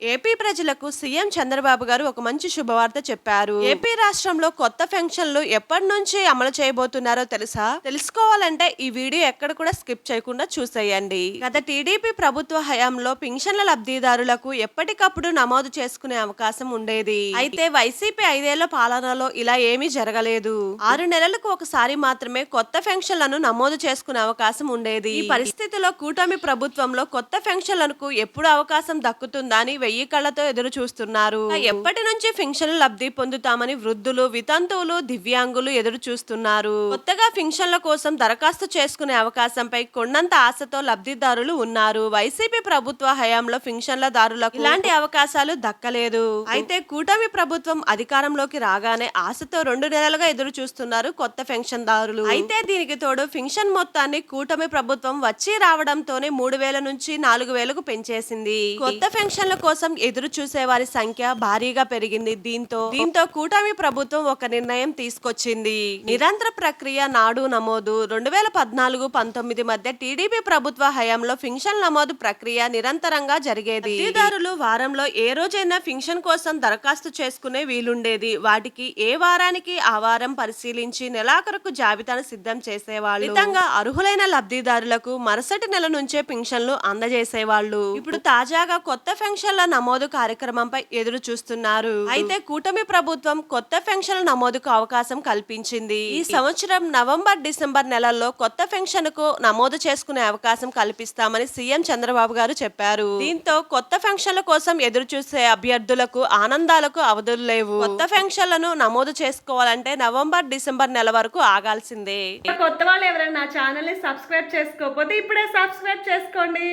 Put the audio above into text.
AP ప్రజలకు CM Chandrababu గారు ఒక మంచి శుభవార్త చెప్పారు. ఏపీ రాష్ట్రంలో కొత్త పెన్షన్లు ఎప్పటి నుంచి అమలు చేయబోతున్నారో తెలుసా? తెలుసుకోవాలంటే ఈ వీడియో ఎక్కడ కూడా స్కిప్ చేయకుండా చూసేయండి. గత టీడీపీ ప్రభుత్వ హయాంలో పింఛన్ల లబ్ధిదారులకు ఎప్పటికప్పుడు నమోదు చేసుకునే అవకాశం ఉండేది. అయితే వైసీపీ ఐదేళ్ళ పాలనలో ఇలా ఏమీ జరగలేదు. ఆరు నెలలకు ఒకసారి మాత్రమే కొత్త పెన్షన్లను నమోదు చేసుకునే అవకాశం ఉండేది. ఈ పరిస్థితిలో కూటమి ప్రభుత్వంలో కొత్త పెన్షన్లకు ఎప్పుడు అవకాశం దక్కుతుందని వెయ్యి కళ్ళతో ఎదురు చూస్తున్నారు. ఎప్పటి నుంచి ఫింక్షన్ లబ్ధి పొందుతామని వృద్ధులు వితంతువులు దివ్యాంగులు ఎదురు చూస్తున్నారు. కొత్తగా పెన్షన్ల కోసం దరఖాస్తు చేసుకునే అవకాశంపై కొండంత ఆశతో లబ్ధిదారులు ఉన్నారు. వైసీపీ ప్రభుత్వ హయాంలో పెన్షన్లదారులకు ఇలాంటి అవకాశాలు దక్కలేదు. అయితే కూటమి ప్రభుత్వం అధికారంలోకి రాగానే ఆశతో రెండు నెలలుగా ఎదురు చూస్తున్నారు కొత్త పెన్షన్దారులు అయితే దీనికి తోడు ఫింక్షన్ మొత్తాన్ని కూటమి ప్రభుత్వం వచ్చి రావడంతోనే మూడు వేల నుంచి నాలుగు వేలకు పెంచేసింది. కొత్త పెన్షన్ల కోసం ఎదురు చూసే వారి సంఖ్య భారీగా పెరిగింది. దీంతో దీంతో కూటమి ప్రభుత్వం ఒక నిర్ణయం తీసుకొచ్చింది. నిరంతర ప్రక్రియ నాడు నమోదు. రెండు వేల పద్నాలుగు పంతొమ్మిది మధ్య టీడీపీ ప్రభుత్వ హయాంలో ఫింక్షన్ నమోదు ప్రక్రియ నిరంతరంగా జరిగేది. లబ్ధిదారులు వారంలో ఏ రోజైనా ఫింక్షన్ కోసం దరఖాస్తు చేసుకునే వీలుండేది. వాటికి ఏ వారానికి ఆ వారం పరిశీలించి నెలాఖరుకు జాబితాను సిద్ధం చేసేవాళ్ళు. విధంగా అర్హులైన లబ్ధిదారులకు మరుసటి నెల నుంచే పింఛన్లు అందజేసేవాళ్ళు. ఇప్పుడు తాజాగా కొత్త పెన్షన్ల నమోదు కార్యక్రమంపై ఎదురు చూస్తున్నారు. అయితే కూటమి ప్రభుత్వం కొత్త పెన్షన్ల నమోదుకు అవకాశం కల్పించింది. ఈ సంవత్సరం నవంబర్ డిసెంబర్ నెలల్లో కొత్త పెన్షన్కు నమోదు చేసుకునే అవకాశం కల్పిస్తామని సీఎం చంద్రబాబు గారు చెప్పారు. దీంతో కొత్త పెన్షన్ల కోసం ఎదురు చూసే అభ్యర్థులకు ఆనందాలకు అవధులు లేవు. కొత్త పెన్షన్లను నమోదు చేసుకోవాలంటే నవంబర్ డిసెంబర్ నెల వరకు ఆగాల్సిందే. కొత్త వాళ్ళు ఎవరైనా నా ఛానల్ని సబ్స్క్రైబ్ చేసుకోకపోతే ఇప్పుడే సబ్స్క్రైబ్ చేసుకోండి.